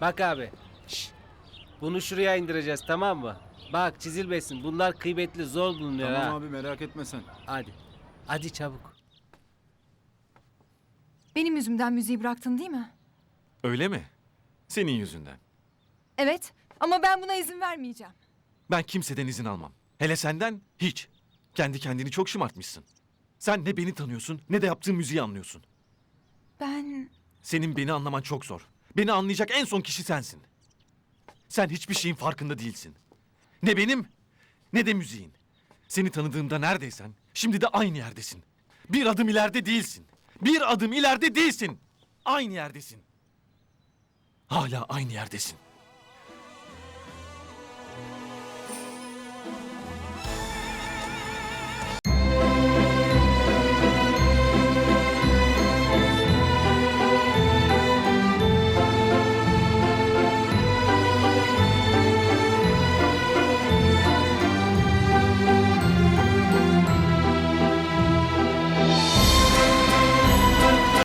Bak abi. şş, Bunu şuraya indireceğiz tamam mı? Bak çizilmesin. Bunlar kıymetli zor bulunuyor ha. Tamam abi merak etme sen. Hadi. Hadi çabuk. Benim yüzümden müziği bıraktın değil mi? Öyle mi? Senin yüzünden. Evet ama ben buna izin vermeyeceğim. Ben kimseden izin almam. Hele senden hiç. Kendi kendini çok şımartmışsın. Sen ne beni tanıyorsun ne de yaptığım müziği anlıyorsun. Ben... Senin beni anlaman çok zor. Beni anlayacak en son kişi sensin. Sen hiçbir şeyin farkında değilsin. Ne benim ne de müziğin. Seni tanıdığımda neredeysen şimdi de aynı yerdesin. Bir adım ileride değilsin. Bir adım ileride değilsin. Aynı yerdesin. Hala aynı yerdesin.